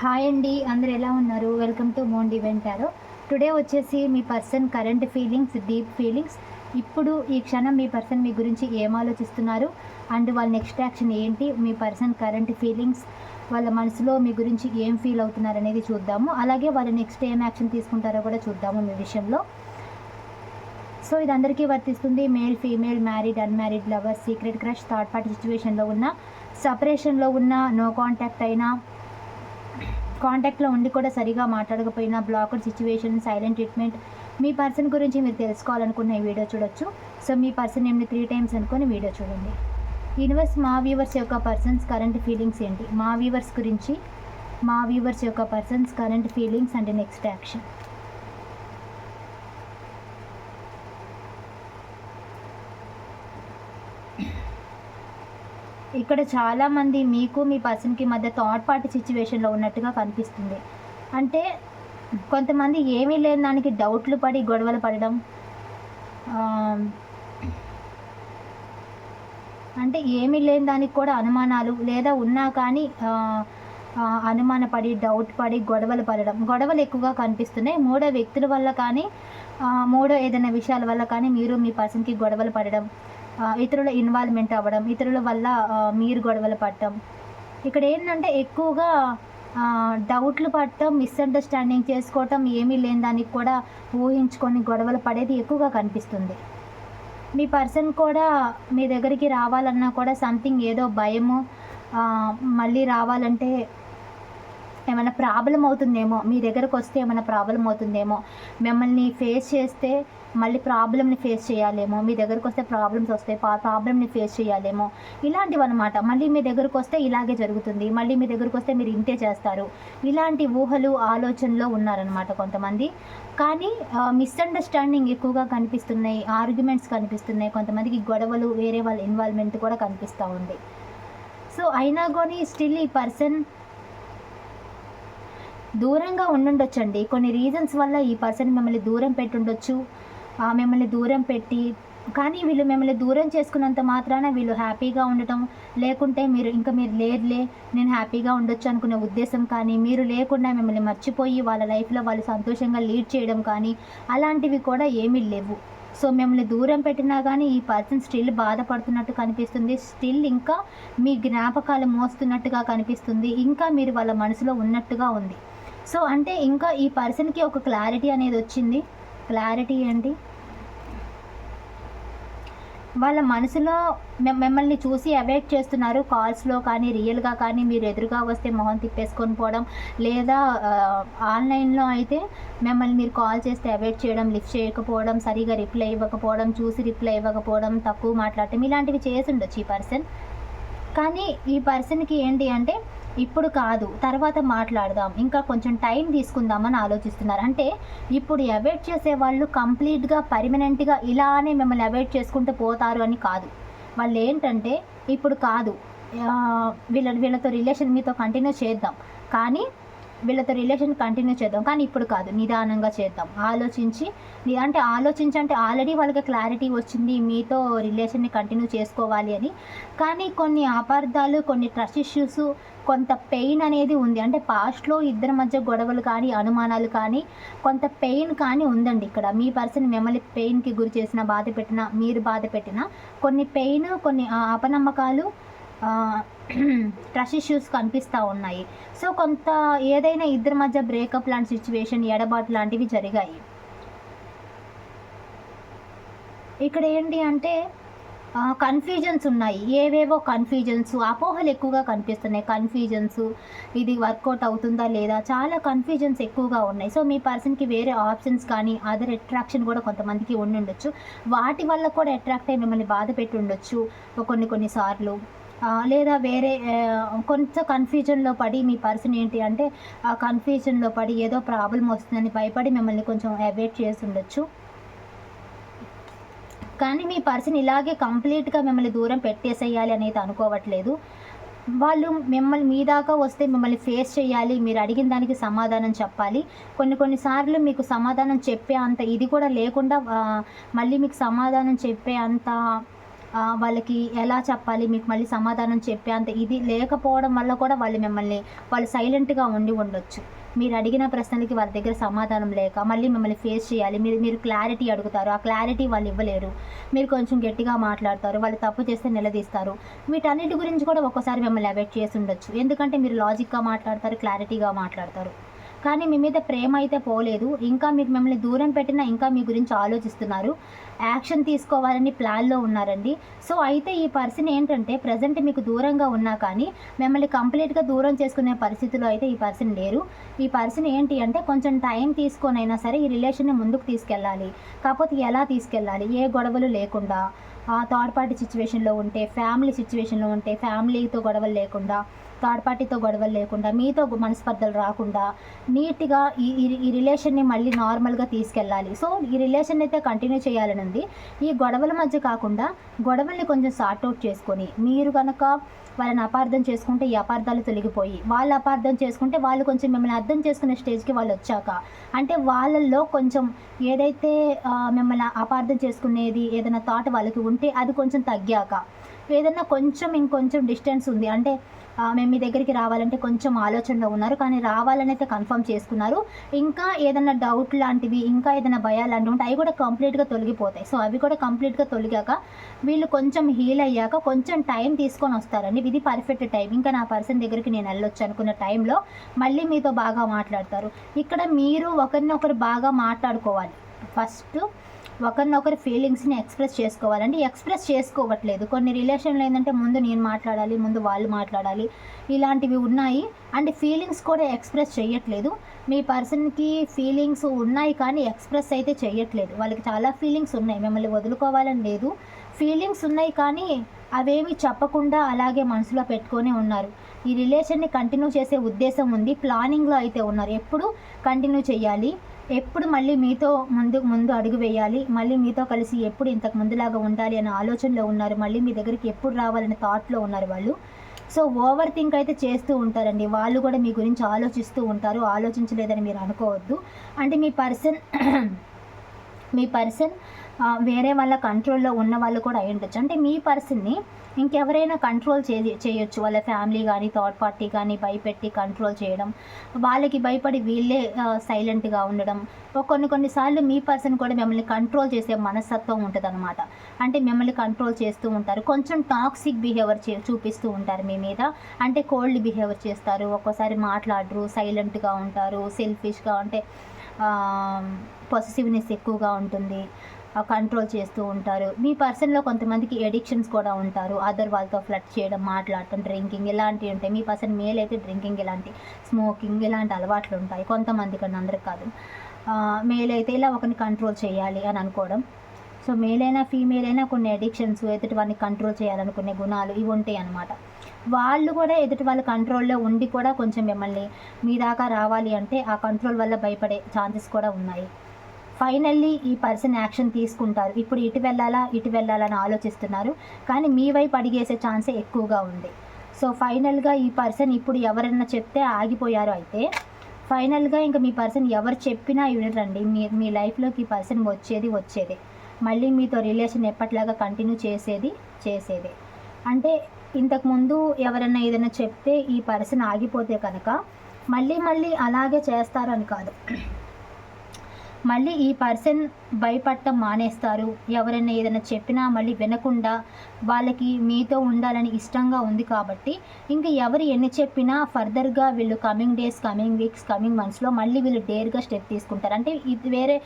Hi అండి అందరు ఎలా ఉన్నారు? వెల్కమ్ టు మోన్ డివెంటారో టుడే వచ్చేసి మీ person current feelings deep feelings ఇప్పుడు ఈ క్షణం మీ పర్సన్ మీ గురించి ఏం ఆలోచిస్తున్నారు? అండ్ వాళ్ళ నెక్స్ట్ యాక్షన్ ఏంటి? మీ పర్సన్ కరెంట్ ఫీలింగ్స్ వాళ్ళ మనసులో మీ గురించి ఏం ఫీల్ అవుతున్నారు అనేది చూద్దాము. అలాగే వాళ్ళు నెక్స్ట్ ఏం యాక్షన్ తీసుకుంటారో కూడా చూద్దాము మీ విషయంలో. సో ఇది అందరికీ వర్తిస్తుంది. Male female married unmarried lover secret crush third party సిచ్యువేషన్లో ఉన్న సపరేషన్లో ఉన్న నో కాంటాక్ట్ అయినా కాంటాక్ట్లో ఉండి కూడా సరిగా మాట్లాడకపోయినా బ్లాక్డ్ సిచ్యువేషన్ సైలెంట్ ట్రీట్మెంట్ మీ పర్సన్ గురించి మీరు తెలుసుకోవాలనుకున్న ఈ వీడియో చూడొచ్చు. సో మీ పర్సన్ ఏమి త్రీ టైమ్స్ అనుకొని వీడియో చూడండి. యూనివర్స్ మా వ్యూవర్స్ యొక్క పర్సన్స్ కరెంట్ ఫీలింగ్స్ ఏంటి? మా వ్యూవర్స్ గురించి మా వ్యూవర్స్ యొక్క persons current feelings and next action ఇక్కడ చాలామంది మీకు మీ పర్సన్కి మధ్య థర్డ్ పార్టీ సిచ్యువేషన్లో ఉన్నట్టుగా కనిపిస్తుంది. అంటే కొంతమంది ఏమీ లేని దానికి డౌట్లు పడి గొడవలు పడడం అంటే ఏమీ లేని దానికి కూడా అనుమానాలు లేదా ఉన్నా కానీ అనుమానపడి డౌట్ పడి గొడవలు పడడం. గొడవలు ఎక్కువగా కనిపిస్తున్నాయి. మూడో వ్యక్తుల వల్ల కానీ మూడో ఏదైనా విషయాల వల్ల కానీ మీరు మీ పర్సన్కి గొడవలు పడడం ఇతరుల ఇన్వాల్వ్మెంట్ అవ్వడం ఇతరుల వల్ల మీరు గొడవలు పడటం. ఇక్కడ ఏంటంటే ఎక్కువగా డౌట్లు పడటం మిస్అండర్స్టాండింగ్ చేసుకోవటం ఏమీ లేని దానికి కూడా ఊహించుకొని గొడవలు పడేది ఎక్కువగా కనిపిస్తుంది. మీ పర్సన్ కూడా మీ దగ్గరికి రావాలన్నా కూడా సంథింగ్ ఏదో భయము మళ్ళీ రావాలంటే ఏమైనా ప్రాబ్లం అవుతుందేమో మీ దగ్గరకు వస్తే ఏమైనా ప్రాబ్లం అవుతుందేమో మిమ్మల్ని ఫేస్ చేస్తే మళ్ళీ ప్రాబ్లమ్ని ఫేస్ చేయాలేమో మీ దగ్గరకు వస్తే ప్రాబ్లమ్స్ వస్తాయి ప్రాబ్లమ్ని ఫేస్ చేయాలేమో ఇలాంటివి అనమాట మళ్ళీ మీ దగ్గరకు వస్తే ఇలాగే జరుగుతుంది మళ్ళీ మీ దగ్గరకు వస్తే మీరు ఇంతే చేస్తారు. ఇలాంటి ఊహలు ఆలోచనలో ఉన్నారనమాట కొంతమంది. కానీ మిస్అండర్స్టాండింగ్ ఎక్కువగా కనిపిస్తున్నాయి ఆర్గ్యుమెంట్స్ కనిపిస్తున్నాయి. కొంతమందికి గొడవలు వేరే వాళ్ళ ఇన్వాల్వ్మెంట్ కూడా కనిపిస్తూ ఉంది. సో అయినా కానీ స్టిల్ ఈ పర్సన్ దూరంగా ఉండుండొచ్చండి. కొన్ని రీజన్స్ వల్ల ఈ పర్సన్ మిమ్మల్ని దూరం పెట్టుండొచ్చు. మిమ్మల్ని దూరం పెట్టి కానీ వీళ్ళు మిమ్మల్ని దూరం చేసుకున్నంత మాత్రాన వీళ్ళు హ్యాపీగా ఉండటం లేకుంటే మీరు ఇంకా మీరు లేరులే నేను హ్యాపీగా ఉండొచ్చు అనుకునే ఉద్దేశం కానీ మీరు లేకుండా మిమ్మల్ని మర్చిపోయి వాళ్ళ లైఫ్లో వాళ్ళు సంతోషంగా లీడ్ చేయడం కానీ అలాంటివి కూడా ఏమీ లేవు. సో మిమ్మల్ని దూరం పెట్టినా కానీ ఈ పర్సన్ స్టిల్ బాధపడుతున్నట్టు కనిపిస్తుంది. స్టిల్ ఇంకా మీ జ్ఞాపకాలు మోస్తున్నట్టుగా కనిపిస్తుంది. ఇంకా మీరు వాళ్ళ మనసులో ఉన్నట్టుగా ఉంది. సో అంటే ఇంకా ఈ పర్సన్కి ఒక క్లారిటీ అనేది వచ్చింది. క్లారిటీ ఏంటి? వాళ్ళ మనసులో మిమ్మల్ని చూసి అవాయిడ్ చేస్తున్నారు. కాల్స్లో కానీ రియల్గా కానీ మీరు ఎదురుగా వస్తే మొహం తిప్పేసుకొని పోవడం లేదా ఆన్లైన్లో అయితే మిమ్మల్ని మీరు కాల్ చేస్తే అవాయిడ్ చేయడం లిఫ్ట్ చేయకపోవడం సరిగా రిప్లై ఇవ్వకపోవడం చూసి రిప్లై ఇవ్వకపోవడం తక్కువ మాట్లాడటం ఇలాంటివి చేసి ఉండొచ్చు ఈ పర్సన్. కానీ ఈ పర్సన్కి ఏంటి అంటే ఇప్పుడు కాదు తర్వాత మాట్లాడదాం. ఇంకా కొంచెం టైం తీసుకుందామని ఆలోచిస్తున్నారు. అంటే ఇప్పుడు అవాయిడ్ చేసే వాళ్ళు కంప్లీట్గా పర్మనెంట్గా ఇలానే మిమ్మల్ని అవాయిడ్ చేసుకుంటూ పోతారు అని కాదు. వాళ్ళు ఏంటంటే ఇప్పుడు కాదు వీళ్ళ వీళ్ళతో రిలేషన్ మీతో కంటిన్యూ చేద్దాం. కానీ వీళ్ళతో రిలేషన్ కంటిన్యూ చేద్దాం. కానీ ఇప్పుడు కాదు నిదానంగా చేద్దాం. ఆలోచించి అంటే ఆలోచించి అంటే ఆల్రెడీ వాళ్ళకి క్లారిటీ వచ్చింది మీతో రిలేషన్ని కంటిన్యూ చేసుకోవాలి అని. కానీ కొన్ని అపార్థాలు కొన్ని ట్రస్ట్ ఇష్యూస్ కొంత పెయిన్ అనేది ఉంది. అంటే పాస్ట్లో ఇద్దరి మధ్య గొడవలు కానీ అనుమానాలు కానీ కొంత పెయిన్ కానీ ఉందండి ఇక్కడ. మీ పర్సన్ మిమ్మల్ని పెయిన్కి గురి చేసిన బాధ పెట్టిన మీరు బాధ పెట్టిన కొన్ని పెయిన్ కొన్ని అపనమ్మకాలు ట్రస్ట్ ఇష్యూస్ కనిపిస్తూ ఉన్నాయి. సో కొంత ఏదైనా ఇద్దరి మధ్య బ్రేకప్ లాంటి సిచ్యువేషన్ ఎడబాటు లాంటివి జరిగాయి. ఇక్కడ ఏంటి అంటే కన్ఫ్యూజన్స్ ఉన్నాయి. ఏవేవో కన్ఫ్యూజన్స్ అపోహలు ఎక్కువగా కనిపిస్తున్నాయి. కన్ఫ్యూజన్స్ ఇది వర్కౌట్ అవుతుందా లేదా? చాలా కన్ఫ్యూజన్స్ ఎక్కువగా ఉన్నాయి. సో మీ పర్సన్కి వేరే ఆప్షన్స్ కానీ అదర్ అట్రాక్షన్ కూడా కొంతమందికి ఉండి ఉండొచ్చు. వాటి వల్ల కూడా అట్రాక్ట్ అయ్యి మిమ్మల్ని బాధ పెట్టి ఉండొచ్చు. కొన్ని కొన్నిసార్లు లేదా వేరే కొంచెం కొంత కన్ఫ్యూజన్లో పడి మీ పర్సన్ ఏంటి అంటే ఆ కన్ఫ్యూజన్లో పడి ఏదో ప్రాబ్లం వస్తుందని భయపడి మిమ్మల్ని కొంచెం అవాయిడ్ చేసి ఉండొచ్చు. కానీ మీ పర్సన్ ఇలాగే కంప్లీట్గా మిమ్మల్ని దూరం పెట్టేసేయాలి అనేది అనుకోవట్లేదు. వాళ్ళు మిమ్మల్ని మీ దాకా వస్తే మిమ్మల్ని ఫేస్ చేయాలి మీరు అడిగిన దానికి సమాధానం చెప్పాలి. కొన్ని కొన్నిసార్లు మీకు సమాధానం చెప్పే అంత ఇది కూడా లేకుండా మళ్ళీ మీకు సమాధానం చెప్పే అంత వాళ్ళకి ఎలా చెప్పాలి మీకు మళ్ళీ సమాధానం చెప్పే అంత ఇది లేకపోవడం వల్ల కూడా వాళ్ళు మిమ్మల్ని వాళ్ళు సైలెంట్గా ఉండి ఉండొచ్చు. మీరు అడిగిన ప్రశ్నలకి వాళ్ళ దగ్గర సమాధానం లేక మళ్ళీ మిమ్మల్ని ఫేస్ చేయాలి. మీరు మీరు క్లారిటీ అడుగుతారు. ఆ క్లారిటీ వాళ్ళు ఇవ్వలేరు. మీరు కొంచెం గట్టిగా మాట్లాడతారు. వాళ్ళు తప్పు చేస్తే నిలదీస్తారు. వీటన్నిటి గురించి కూడా ఒక్కోసారి మిమ్మల్ని అవాయిడ్ చేసి ఉండొచ్చు. ఎందుకంటే మీరు లాజిక్గా మాట్లాడతారు క్లారిటీగా మాట్లాడతారు. కానీ మీ మీద ప్రేమ అయితే పోలేదు. ఇంకా మీకు మిమ్మల్ని దూరం పెట్టినా ఇంకా మీ గురించి ఆలోచిస్తున్నారు. యాక్షన్ తీసుకోవాలని ప్లాన్లో ఉన్నారండి. సో అయితే ఈ పర్సన్ ఏంటంటే ప్రజెంట్ మీకు దూరంగా ఉన్నా కానీ మిమ్మల్ని కంప్లీట్గా దూరం చేసుకునే పరిస్థితిలో అయితే ఈ పర్సన్ లేరు. ఈ పర్సన్ ఏంటి అంటే కొంచెం టైం తీసుకొని అయినా సరే ఈ రిలేషన్ని ముందుకు తీసుకెళ్ళాలి. కాకపోతే ఎలా తీసుకెళ్ళాలి? ఏ గొడవలు లేకుండా. థర్డ్ పార్టీ సిచ్యువేషన్లో ఉంటే ఫ్యామిలీ సిచ్యువేషన్లో ఉంటే ఫ్యామిలీతో గొడవలు లేకుండా థర్డ్ పార్టీతో గొడవలు లేకుండా మీతో మనస్పర్ధలు రాకుండా నీట్గా ఈ ఈ- రిలేషన్ని మళ్ళీ నార్మల్గా తీసుకెళ్ళాలి. సో ఈ రిలేషన్ అయితే కంటిన్యూ చేయాలని ఉంది ఈ గొడవల మధ్య కాకుండా గొడవల్ని కొంచెం సార్ట్అవుట్ చేసుకొని మీరు కనుక వాళ్ళని అపార్థం చేసుకుంటే ఈ అపార్థాలు తొలగిపోయి వాళ్ళు అపార్థం చేసుకుంటే వాళ్ళు కొంచెం మిమ్మల్ని అర్థం చేసుకునే స్టేజ్కి వాళ్ళు వచ్చాక. అంటే వాళ్ళల్లో కొంచెం ఏదైతే మిమ్మల్ని అపార్థం చేసుకునేది ఏదైనా థాట్ వాళ్ళకి ఉంటే అది కొంచెం తగ్గాక. ఏదైనా కొంచెం ఇంకొంచెం డిస్టెన్స్ ఉంది. అంటే మేము మీ దగ్గరికి రావాలంటే కొంచెం ఆలోచనలో ఉన్నారు కానీ రావాలని అయితే కన్ఫర్మ్ చేసుకున్నారు. ఇంకా ఏదైనా డౌట్ లాంటివి ఇంకా ఏదైనా భయాలు లాంటివి ఉంటే అవి కూడా కంప్లీట్గా తొలగిపోతాయి. సో అవి కూడా కంప్లీట్గా తొలగాక వీళ్ళు కొంచెం హీల్ అయ్యాక కొంచెం టైం తీసుకొని వస్తారండి. ఇది పర్ఫెక్ట్ టైం ఇంకా నా పర్సన్ దగ్గరికి నేను వెళ్ళొచ్చు అనుకున్న టైంలో మళ్ళీ మీతో బాగా మాట్లాడతారు. ఇక్కడ మీరు ఒకరినొకరు బాగా మాట్లాడుకోవాలి. ఫస్ట్ ఒకరినొకరి ఫీలింగ్స్ని ఎక్స్ప్రెస్ చేసుకోవాలండి. ఎక్స్ప్రెస్ చేసుకోవట్లేదు. కొన్ని రిలేషన్లు ఏంటంటే ముందు నేను మాట్లాడాలి ముందు వాళ్ళు మాట్లాడాలి ఇలాంటివి ఉన్నాయి. అండ్ ఫీలింగ్స్ కూడా ఎక్స్ప్రెస్ చేయట్లేదు. మీ పర్సన్కి ఫీలింగ్స్ ఉన్నాయి కానీ ఎక్స్ప్రెస్ అయితే చేయట్లేదు. వాళ్ళకి చాలా ఫీలింగ్స్ ఉన్నాయి. మిమ్మల్ని వదులుకోవాలని లేదు. ఫీలింగ్స్ ఉన్నాయి కానీ అవేమి చెప్పకుండా అలాగే మనసులో పెట్టుకొని ఉన్నారు. ఈ రిలేషన్ని కంటిన్యూ చేసే ఉద్దేశం ఉంది. ప్లానింగ్లో అయితే ఉన్నారు. ఎప్పుడు కంటిన్యూ చేయాలి? ఎప్పుడు మళ్ళీ మీతో ముందు ముందు అడుగు వేయాలి. మళ్ళీ మీతో కలిసి ఎప్పుడు ఇంతకు ముందులాగా ఉండాలి అనే ఆలోచనలో ఉన్నారు. మళ్ళీ మీ దగ్గరికి ఎప్పుడు రావాలనే థాట్లో ఉన్నారు వాళ్ళు. సో ఓవర్ థింక్ అయితే చేస్తూ ఉంటారండి. వాళ్ళు కూడా మీ గురించి ఆలోచిస్తూ ఉంటారు. ఆలోచించలేదని మీరు అనుకోవద్దు. అంటే మీ పర్సన్ మీ పర్సన్ వేరే వాళ్ళ కంట్రోల్లో ఉన్న వాళ్ళు కూడా అయి ఉండొచ్చు. అంటే మీ పర్సన్ని ఇంకెవరైనా కంట్రోల్ చే చేయొచ్చు. వాళ్ళ ఫ్యామిలీ కానీ థర్డ్ పార్టీ కానీ భయపెట్టి కంట్రోల్ చేయడం వాళ్ళకి భయపడి వీళ్ళే సైలెంట్గా ఉండడం. కొన్ని కొన్నిసార్లు మీ పర్సన్ కూడా మిమ్మల్ని కంట్రోల్ చేసే మనస్తత్వం ఉంటుంది అనమాట అంటే మిమ్మల్ని కంట్రోల్ చేస్తూ ఉంటారు. కొంచెం టాక్సిక్ బిహేవియర్ చే చూపిస్తూ ఉంటారు మీ మీద. అంటే కోల్డ్ బిహేవియర్ చేస్తారు. ఒక్కోసారి మాట్లాడరు సైలెంట్గా ఉంటారు సెల్ఫిష్గా అంటే పొసెసివ్నెస్ ఎక్కువగా ఉంటుంది. కంట్రోల్ చేస్తూ ఉంటారు. మీ పర్సన్లో కొంతమందికి ఎడిక్షన్స్ కూడా ఉంటారు. అదర్ వాళ్ళతో ఫ్లట్ చేయడం మాట్లాడటం డ్రింకింగ్ ఇలాంటివి ఉంటాయి. మీ పర్సన్ మేల్ అయితే డ్రింకింగ్ ఇలాంటి స్మోకింగ్ ఇలాంటి అలవాట్లు ఉంటాయి. కొంతమంది కన్నా అందరికి కాదు. మేల్ అయితే ఇలా ఒకరిని కంట్రోల్ చేయాలి అని అనుకోవడం సో మేల్ అయినా ఫీమేల్ అయినా కొన్ని అడిక్షన్స్ ఎదుటి కంట్రోల్ చేయాలనుకునే గుణాలు ఇవి ఉంటాయి అన్నమాట. వాళ్ళు కూడా ఎదుటి వాళ్ళ కంట్రోల్లో ఉండి కూడా కొంచెం మిమ్మల్ని మీ దాకా రావాలి అంటే ఆ కంట్రోల్ వల్ల భయపడే ఛాన్సెస్ కూడా ఉన్నాయి. ఫైనల్లీ ఈ పర్సన్ యాక్షన్ తీసుకుంటారు. ఇప్పుడు ఇటు వెళ్ళాలా ఇటు వెళ్ళాలని ఆలోచిస్తున్నారు. కానీ మీ వైపు అడిగేసే ఛాన్సే ఎక్కువగా ఉంది. సో ఫైనల్గా ఈ పర్సన్ ఇప్పుడు ఎవరైనా చెప్తే ఆగిపోయారు అయితే ఫైనల్గా ఇంకా మీ పర్సన్ ఎవరు చెప్పినా వినరండి. మీ మీ లైఫ్లోకి ఈ పర్సన్ వచ్చేది వచ్చేదే. మళ్ళీ మీతో రిలేషన్ ఎప్పట్లాగా కంటిన్యూ చేసేది చేసేదే. అంటే ఇంతకుముందు ఎవరైనా ఏదైనా చెప్తే ఈ పర్సన్ ఆగిపోతే కనుక మళ్ళీ మళ్ళీ అలాగే చేస్తారని కాదు. మళ్ళీ ఈ పర్సన్ భయపడటం మానేస్తారు. ఎవరైనా ఏదైనా చెప్పినా మళ్ళీ వినకుండా వాళ్ళకి మీతో ఉండాలని ఇష్టంగా ఉంది కాబట్టి ఇంకా ఎవరు ఎన్ని చెప్పినా ఫర్దర్గా వీళ్ళు coming days coming weeks coming మంత్స్లో మళ్ళీ వీళ్ళు డేర్గా స్టెప్ తీసుకుంటారు. అంటే ఇది వేరే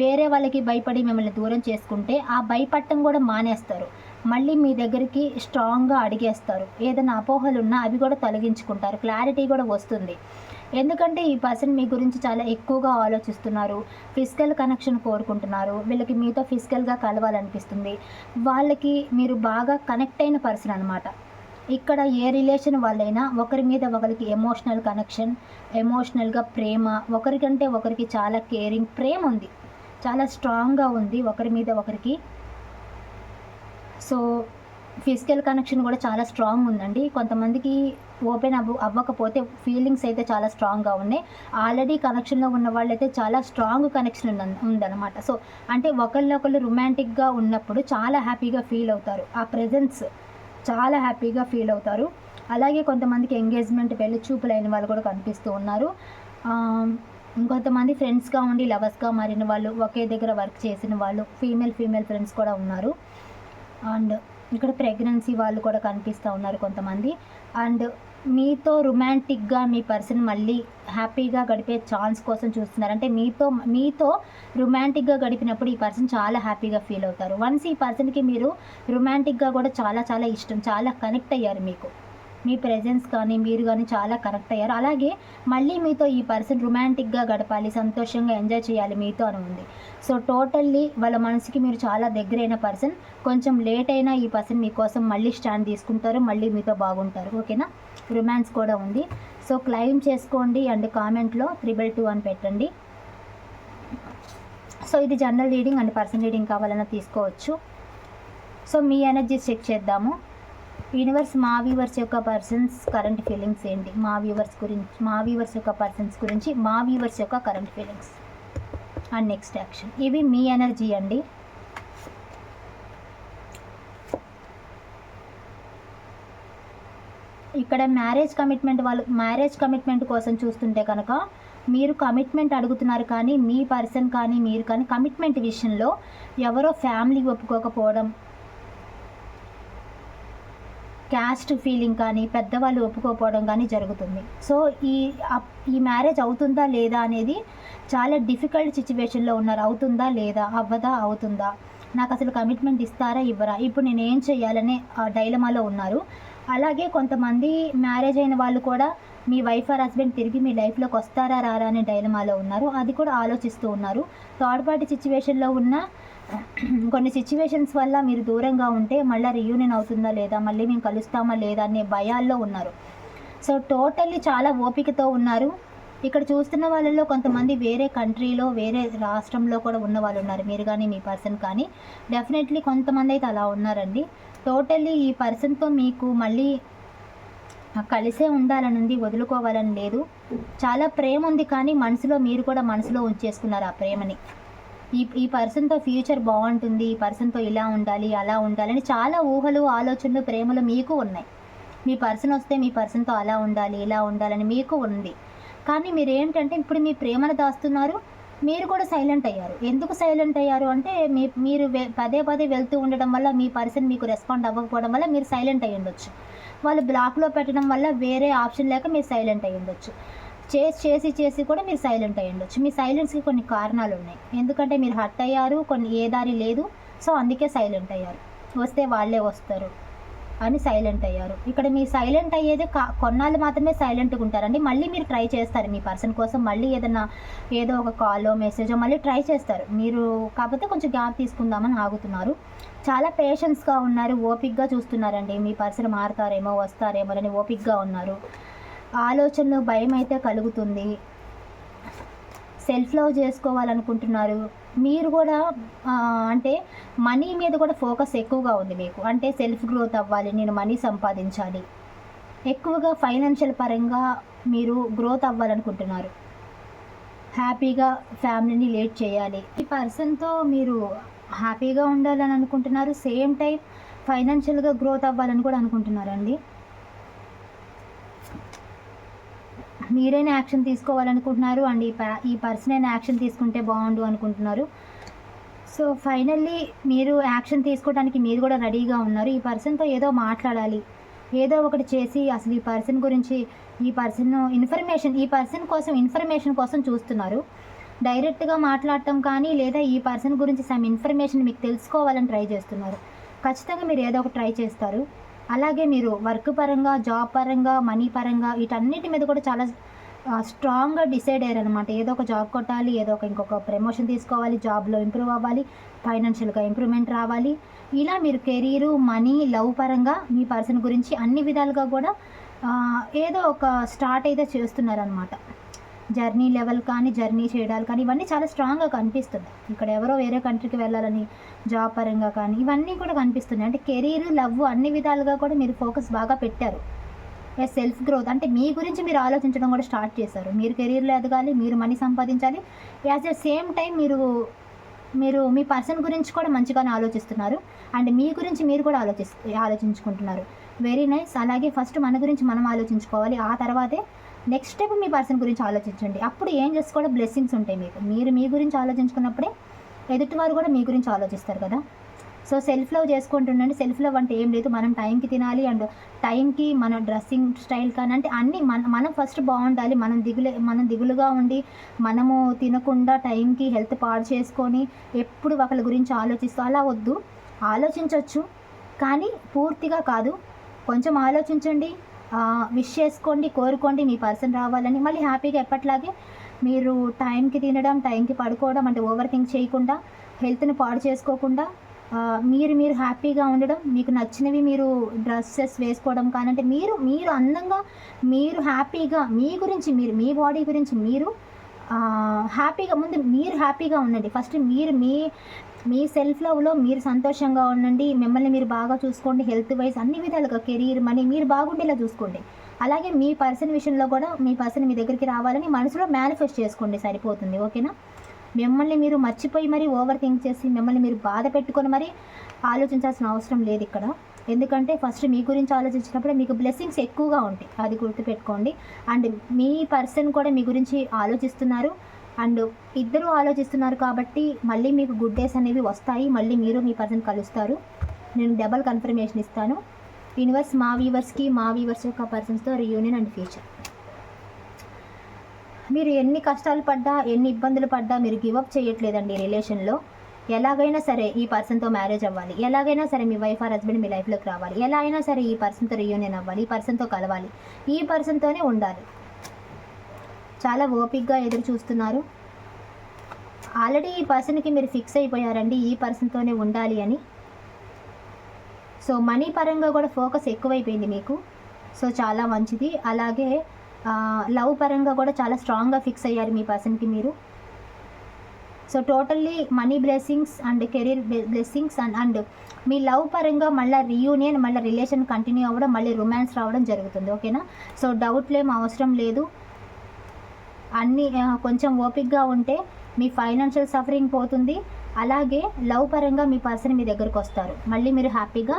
వేరే వాళ్ళకి భయపడి మిమ్మల్ని దూరం చేసుకుంటే ఆ భయపడటం కూడా మానేస్తారు. మళ్ళీ మీ దగ్గరికి స్ట్రాంగ్గా అడిగేస్తారు. ఏదైనా అపోహలు ఉన్నా అవి కూడా తొలగించుకుంటారు. క్లారిటీ కూడా వస్తుంది. ఎందుకంటే ఈ పర్సన్ మీ గురించి చాలా ఎక్కువగా ఆలోచిస్తున్నారు. ఫిజికల్ కనెక్షన్ కోరుకుంటున్నారు. వీళ్ళకి మీతో ఫిజికల్గా కలవాలనిపిస్తుంది. వాళ్ళకి మీరు బాగా కనెక్ట్ అయిన పర్సన్ అనమాట ఇక్కడ ఏ రిలేషన్ వాళ్ళైనా ఒకరి మీద ఒకరికి ఎమోషనల్ కనెక్షన్ ఎమోషనల్గా ప్రేమ ఒకరికంటే ఒకరికి చాలా కేరింగ్ ప్రేమ ఉంది. చాలా స్ట్రాంగ్గా ఉంది ఒకరి మీద ఒకరికి. సో ఫిజికల్ కనెక్షన్ కూడా చాలా స్ట్రాంగ్ ఉందండి. కొంతమందికి ఓపెన్ అవ్వ అవ్వకపోతే ఫీలింగ్స్ అయితే చాలా స్ట్రాంగ్గా ఉన్నాయి. ఆల్రెడీ కనెక్షన్లో ఉన్న వాళ్ళైతే చాలా స్ట్రాంగ్ కనెక్షన్ ఉంద ఉందన్నమాట. సో అంటే ఒకళ్ళొకళ్ళు రొమాంటిక్గా ఉన్నప్పుడు చాలా హ్యాపీగా ఫీల్ అవుతారు. ఆ ప్రెజెన్స్ చాలా హ్యాపీగా ఫీల్ అవుతారు. అలాగే కొంతమందికి ఎంగేజ్మెంట్ పెళ్ళి చూపులు అయిన వాళ్ళు కూడా కనిపిస్తూ ఉన్నారు. ఇంకొంతమంది ఫ్రెండ్స్గా ఉండి లవర్స్గా మారిన వాళ్ళు ఒకే దగ్గర వర్క్ చేసిన వాళ్ళు ఫీమేల్ ఫీమేల్ ఫ్రెండ్స్ కూడా ఉన్నారు. అండ్ ఇక్కడ ప్రెగ్నెన్సీ వాళ్ళు కూడా కనిపిస్తూ ఉన్నారు కొంతమంది. అండ్ మీతో రొమాంటిక్గా మీ పర్సన్ మళ్ళీ హ్యాపీగా గడిపే ఛాన్స్ కోసం చూస్తున్నారు. అంటే మీతో మీతో రొమాంటిక్గా గడిపినప్పుడు ఈ పర్సన్ చాలా హ్యాపీగా ఫీల్ అవుతారు. వన్స్ ఈ పర్సన్కి మీరు రొమాంటిక్గా కూడా చాలా చాలా ఇష్టం చాలా కనెక్ట్ అయ్యారు మీకు. మీ ప్రెజెన్స్ కానీ మీరు కానీ చాలా కనెక్ట్ అయ్యారు. అలాగే మళ్ళీ మీతో ఈ పర్సన్ రొమాంటిక్గా గడపాలి సంతోషంగా ఎంజాయ్ చేయాలి మీతో అని ఉంది. సో టోటల్లీ వాళ్ళ మనసుకి మీరు చాలా దగ్గరైన పర్సన్ కొంచెం లేట్ అయినా ఈ పర్సన్ మీకోసం మళ్ళీ స్టాండ్ తీసుకుంటారు మళ్ళీ మీతో బాగుంటారు. ఓకేనా రొమాన్స్ కూడా ఉంది. సో క్లైమ్ చేసుకోండి అండ్ కామెంట్లో త్రిబుల్ టూ అని పెట్టండి. సో ఇది general reading and person reading కావాలన్నా తీసుకోవచ్చు. సో మీ ఎనర్జీ చెక్ చేద్దాము. యూనివర్స్ మా వ్యూవర్స్ యొక్క పర్సన్స్ కరెంట్ ఫీలింగ్స్ ఏంటి? మా వ్యూవర్స్ గురించి మా వ్యూవర్స్ యొక్క పర్సన్స్ గురించి మా వ్యూవర్స్ యొక్క current feelings. And next action. ఇవి మీ ఎనర్జీ అండి. ఇక్కడ మ్యారేజ్ కమిట్మెంట్ వాళ్ళు మ్యారేజ్ కమిట్మెంట్ కోసం చూస్తుంటే కనుక మీరు కమిట్మెంట్ అడుగుతున్నారు కానీ మీ పర్సన్ కానీ మీరు కానీ కమిట్మెంట్ విషయంలో ఎవరో ఫ్యామిలీ ఒప్పుకోకపోవడం క్యాస్ట్ ఫీలింగ్ కానీ పెద్దవాళ్ళు ఒప్పుకోకపోవడం కానీ జరుగుతుంది. సో ఈ ఈ మ్యారేజ్ అవుతుందా లేదా అనేది చాలా డిఫికల్ట్ సిచ్యువేషన్లో ఉన్నారు. అవుతుందా లేదా? అవ్వదా? అవుతుందా? నాకు అసలు కమిట్మెంట్ ఇస్తారా? ఇవ్వరా? ఇప్పుడు నేను ఏం చేయాలనే డైలమాలో ఉన్నారు. అలాగే కొంతమంది మ్యారేజ్ అయిన వాళ్ళు కూడా మీ వైఫ్ ఆర్ హస్బెండ్ తిరిగి మీ లైఫ్లోకి వస్తారా రారా అనే డైలమాలో ఉన్నారు. అది కూడా ఆలోచిస్తూ ఉన్నారు. థర్డ్ పార్టీ సిచ్యువేషన్లో ఉన్న కొన్ని సిచ్యువేషన్స్ వల్ల మీరు దూరంగా ఉంటే మళ్ళీ రియూనియన్ అవుతుందా లేదా? మళ్ళీ మేము కలుస్తామా లేదా అనే భయాల్లో ఉన్నారు. సో టోటల్లీ చాలా ఓపికతో ఉన్నారు. ఇక్కడ చూస్తున్న వాళ్ళలో కొంతమంది వేరే కంట్రీలో వేరే రాష్ట్రంలో కూడా ఉన్న వాళ్ళు ఉన్నారు. మీరు కానీ మీ పర్సన్ కానీ. డెఫినెట్లీ కొంతమంది అయితే అలా ఉన్నారండి. టోటల్లీ ఈ పర్సన్తో మీకు మళ్ళీ కలిసే ఉండాలని ఉంది వదులుకోవాలని లేదు. చాలా ప్రేమ ఉంది కానీ మనసులో మీరు కూడా మనసులో ఉంచేసుకున్నారు ఆ ప్రేమని. ఈ ఈ పర్సన్తో ఫ్యూచర్ బాగుంటుంది ఈ పర్సన్తో ఇలా ఉండాలి అలా ఉండాలని చాలా ఊహలు ఆలోచనలు ప్రేమలు మీకు ఉన్నాయి. మీ పర్సన్ వస్తే మీ పర్సన్తో అలా ఉండాలి ఇలా ఉండాలని మీకు ఉంది. కానీ మీరు ఏంటంటే ఇప్పుడు మీ ప్రేమను దాస్తున్నారు మీరు కూడా సైలెంట్ అయ్యారు. ఎందుకు సైలెంట్ అయ్యారు అంటే మీ మీరు పదే పదే వెళ్తూ ఉండడం వల్ల మీ పర్సన్ మీకు రెస్పాండ్ అవ్వకపోవడం వల్ల మీరు సైలెంట్ అయ్యి ఉండొచ్చు వాళ్ళు బ్లాక్లో పెట్టడం వల్ల వేరే ఆప్షన్ లేక మీరు సైలెంట్ అయ్యి ఉండొచ్చు చేసి చేసి చేసి కూడా మీరు సైలెంట్ అయ్యి ఉండొచ్చు. మీ సైలెన్స్కి కొన్ని కారణాలు ఉన్నాయి. ఎందుకంటే మీరు హర్ట్ అయ్యారు కొన్ని ఏ దారి లేదు. సో అందుకే సైలెంట్ అయ్యారు. వస్తే వాళ్ళే వస్తారు అని సైలెంట్ అయ్యారు. ఇక్కడ మీ సైలెంట్ అయ్యేది కా కొన్నాళ్ళు మాత్రమే సైలెంట్గా ఉంటారండి. మళ్ళీ మీరు ట్రై చేస్తారు మీ పర్సన్ కోసం. మళ్ళీ ఏదైనా ఏదో ఒక కాలో మెసేజో మళ్ళీ ట్రై చేస్తారు. మీరు కాకపోతే కొంచెం గ్యాప్ తీసుకుందామని ఆగుతున్నారు. చాలా పేషెన్స్గా ఉన్నారు. ఓపిక్గా చూస్తున్నారండి. మీ పర్సన్ మారుతారేమో వస్తారేమో అని ఓపిక్గా ఉన్నారు. ఆలోచనలు భయం అయితే కలుగుతుంది. సెల్ఫ్ లవ్ చేసుకోవాలనుకుంటున్నారు. మీరు కూడా అంటే మనీ మీద కూడా ఫోకస్ ఎక్కువగా ఉంది మీకు. అంటే సెల్ఫ్ గ్రోత్ అవ్వాలి నేను మనీ సంపాదించాలి. ఎక్కువగా ఫైనాన్షియల్ పరంగా మీరు గ్రోత్ అవ్వాలనుకుంటున్నారు. హ్యాపీగా ఫ్యామిలీని లీడ్ చేయాలి. ఈ పర్సన్తో మీరు హ్యాపీగా ఉండాలని అనుకుంటున్నారు. సేమ్ టైం ఫైనాన్షియల్గా గ్రోత్ అవ్వాలని కూడా అనుకుంటున్నారండి. మీరైనా యాక్షన్ తీసుకోవాలనుకుంటున్నారు అండ్ ఈ ప- ఈ పర్సన్ అయినా యాక్షన్ తీసుకుంటే బాగుండు అనుకుంటున్నారు. సో ఫైనల్లీ మీరు యాక్షన్ తీసుకోవడానికి మీరు కూడా రెడీగా ఉన్నారు. ఈ పర్సన్తో ఏదో మాట్లాడాలి. ఏదో ఒకటి చేసి అసలు ఈ పర్సన్ గురించి ఈ పర్సన్ ఇన్ఫర్మేషన్ ఈ పర్సన్ కోసం ఇన్ఫర్మేషన్ కోసం చూస్తున్నారు. డైరెక్ట్గా మాట్లాడటం కానీ లేదా ఈ పర్సన్ గురించి సమ్ ఇన్ఫర్మేషన్ మీకు తెలుసుకోవాలని ట్రై చేస్తున్నారు. ఖచ్చితంగా మీరు ఏదో ఒకటి ట్రై చేస్తారు. అలాగే మీరు వర్క్ పరంగా జాబ్ పరంగా మనీ పరంగా వీటన్నిటి మీద కూడా చాలా స్ట్రాంగ్గా డిసైడ్ అయ్యారు అనమాట ఏదో ఒక జాబ్ కొట్టాలి ఏదో ఒక ఇంకొక ప్రమోషన్ తీసుకోవాలి జాబ్లో ఇంప్రూవ్ అవ్వాలి ఫైనాన్షియల్గా ఇంప్రూవ్మెంట్ రావాలి. ఇలా మీరు కెరీరు మనీ లవ్ పరంగా మీ పర్సన్ గురించి అన్ని విధాలుగా కూడా ఏదో ఒక స్టార్ట్ అయితే చేస్తున్నారనమాట జర్నీ లెవెల్ కానీ జర్నీ చేయడాలు కానీ ఇవన్నీ చాలా స్ట్రాంగ్గా కనిపిస్తుంది ఇక్కడ ఎవరో వేరే కంట్రీకి వెళ్ళాలని జాబ్ పరంగా కానీ ఇవన్నీ కూడా కనిపిస్తున్నాయి. అంటే కెరీర్ లవ్ అన్ని విధాలుగా కూడా మీరు ఫోకస్ బాగా పెట్టారు. సెల్ఫ్ గ్రోత్ అంటే మీ గురించి మీరు ఆలోచించడం కూడా స్టార్ట్ చేశారు. మీరు కెరీర్లో ఎదగాలి మీరు మనీ సంపాదించాలి. యాజ్ ఎ సేమ్ టైం మీరు మీరు మీ పర్సన్ గురించి కూడా మంచిగానే ఆలోచిస్తున్నారు. అండ్ మీ గురించి మీరు కూడా ఆలోచి ఆలోచించుకుంటున్నారు. Very nice. అలాగే ఫస్ట్ మన గురించి మనం ఆలోచించుకోవాలి. ఆ తర్వాతే నెక్స్ట్ స్టెప్ మీ పర్సన్ గురించి ఆలోచించండి. అప్పుడు ఏం చేసుకోవడం బ్లెస్సింగ్స్ ఉంటాయి మీకు. మీరు మీ గురించి ఆలోచించుకున్నప్పుడే ఎదుటివారు కూడా మీ గురించి ఆలోచిస్తారు కదా. సో సెల్ఫ్ లవ్ చేసుకుంటుండండి. సెల్ఫ్ లవ్ అంటే ఏం లేదు. మనం టైంకి తినాలి అండ్ టైంకి మన డ్రెస్సింగ్ స్టైల్ కానీ అంటే అన్నీ మన మనం ఫస్ట్ బాగుండాలి. మనం దిగులే మనం దిగులుగా ఉండి మనము తినకుండా టైంకి హెల్త్ పాడు చేసుకొని ఎప్పుడు ఒకళ్ళ గురించి ఆలోచిస్తూ అలా వద్దు. ఆలోచించవచ్చు కానీ పూర్తిగా కాదు. కొంచెం ఆలోచించండి. విష్ చేసుకోండి కోరుకోండి మీ పర్సన్ రావాలని మళ్ళీ హ్యాపీగా ఎప్పట్లాగే మీరు టైంకి తినడం టైంకి పడుకోవడం అంటే ఓవర్ థింక్ చేయకుండా హెల్త్ని పాడు చేసుకోకుండా మీరు మీరు హ్యాపీగా ఉండడం మీకు నచ్చినవి మీరు డ్రెస్సెస్ వేసుకోవడం కానంటే మీరు మీరు అందంగా మీరు హ్యాపీగా మీ గురించి మీరు మీ బాడీ గురించి మీరు హ్యాపీగా ముందు మీరు హ్యాపీగా ఉండండి. ఫస్ట్ మీరు మీ మీ సెల్ఫ్ లవ్లో మీరు సంతోషంగా ఉండండి. మిమ్మల్ని మీరు బాగా చూసుకోండి. హెల్త్ వైజ్ అన్ని విధాలుగా కెరీర్ మనీ మీరు బాగుండేలా చూసుకోండి. అలాగే మీ పర్సన్ విషయంలో కూడా మీ పర్సన్ మీ దగ్గరికి రావాలని మనసులో మేనిఫెస్ట్ చేసుకోండి. సరిపోతుంది. ఓకేనా? మిమ్మల్ని మీరు మర్చిపోయి మరి ఓవర్ థింక్ చేసి మిమ్మల్ని మీరు బాధ పెట్టుకొని మరి ఆలోచించాల్సిన అవసరం లేదు ఇక్కడ. ఎందుకంటే ఫస్ట్ మీ గురించి ఆలోచించినప్పుడే మీకు బ్లెస్సింగ్స్ ఎక్కువగా ఉంటాయి. అది గుర్తుపెట్టుకోండి. అండ్ మీ పర్సన్ కూడా మీ గురించి ఆలోచిస్తున్నారు. అండ్ ఇద్దరు ఆలోచిస్తున్నారు కాబట్టి మళ్ళీ మీకు గుడ్ డేస్ అనేవి వస్తాయి. మళ్ళీ మీరు మీ పర్సన్ కలుస్తారు. నేను డబల్ కన్ఫర్మేషన్ ఇస్తాను. యూనివర్స్ మా వీవర్స్కి మా వీవర్స్ యొక్క పర్సన్స్తో రియూనియన్ అండ్ ఫ్యూచర్ మీరు ఎన్ని కష్టాలు పడ్డా ఎన్ని ఇబ్బందులు పడ్డా మీరు గివప్ చేయట్లేదండి రిలేషన్లో ఎలాగైనా సరే ఈ పర్సన్తో మ్యారేజ్ అవ్వాలి. ఎలాగైనా సరే మీ వైఫ్ ఆర్ హస్బెండ్ మీ లైఫ్లోకి రావాలి. ఎలా అయినా సరే ఈ పర్సన్తో రియూనియన్ అవ్వాలి. ఈ పర్సన్తో కలవాలి. ఈ పర్సన్తోనే ఉండాలి. చాలా ఓపిక్గా ఎదురు చూస్తున్నారు. ఆల్రెడీ ఈ పర్సన్కి మీరు ఫిక్స్ అయిపోయారండి. ఈ పర్సన్తోనే ఉండాలి అని. సో మనీ పరంగా కూడా ఫోకస్ ఎక్కువైపోయింది మీకు. సో చాలా మంచిది. అలాగే లవ్ పరంగా కూడా చాలా స్ట్రాంగ్గా ఫిక్స్ అయ్యారు మీ పర్సన్కి మీరు. So totally money blessings and career blessings and and me love పరంగా మళ్ళీ రీయూనియన్ మళ్ళీ రిలేషన్ కంటిన్యూ అవ్వడం మళ్ళీ రొమాన్స్ రావడం జరుగుతుంది. ఓకేనా సో డౌట్లు అవసరం లేదు. అన్నీ కొంచెం ఓపిక్గా ఉంటే మీ ఫైనాన్షియల్ సఫరింగ్ పోతుంది. అలాగే లవ్ పరంగా మీ పర్సన్ మీ దగ్గరకు వస్తారు. మళ్ళీ మీరు హ్యాపీగా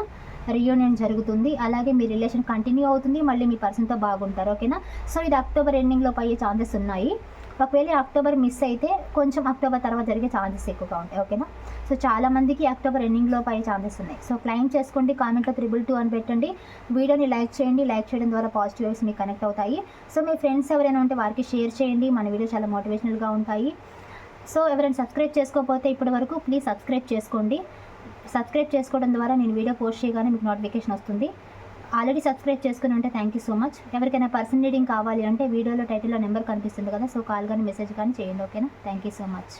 రియూనియన్ జరుగుతుంది. అలాగే మీ రిలేషన్ కంటిన్యూ అవుతుంది. మళ్ళీ మీ పర్సన్తో బాగుంటారు. ఓకేనా సో ఇది అక్టోబర్ ఎండింగ్లో అయ్యే ఛాన్సెస్ ఉన్నాయి. ఒకవేళ అక్టోబర్ మిస్ అయితే కొంచెం అక్టోబర్ తర్వాత జరిగే ఛాన్సెస్ ఎక్కువగా ఉంటాయి ఓకేనా సో చాలా మందికి అక్టోబర్ ఎండింగ్లో అయ్యే ఛాన్సెస్ ఉన్నాయి. సో క్లైమ్ చేసుకోండి కామెంట్లో త్రిబుల్ టూ అని పెట్టండి. వీడియోని లైక్ చేయండి లైక్ చేయడం ద్వారా పాజిటివ్ వేవ్స్ మీకు కనెక్ట్ అవుతాయి. సో మీ ఫ్రెండ్స్ ఎవరైనా ఉంటే వారికి షేర్ చేయండి. మన వీడియో చాలా మోటివేషనల్గా ఉంటాయి. సో ఎవరైనా సబ్స్క్రైబ్ చేసుకోకపోతే ఇప్పటి వరకు ప్లీజ్ సబ్స్క్రైబ్ చేసుకోండి. సబ్స్క్రైబ్ చేసుకోవడం ద్వారా నేను వీడియో పోస్ట్ చేయగానే మీకు నోటిఫికేషన్ వస్తుంది. ఆల్రెడీ సబ్స్క్రైబ్ చేసుకుని ఉంటే థ్యాంక్ యూ సో మచ్ ఎవరికైనా పర్సన్ రీడింగ్ కావాలి అంటే వీడియోలో టైటిల్లో నెంబర్ కనిపిస్తుంది కదా సో కాల్ కానీ మెసేజ్ కానీ చేయండి ఓకేనా థ్యాంక్ యూ సో మచ్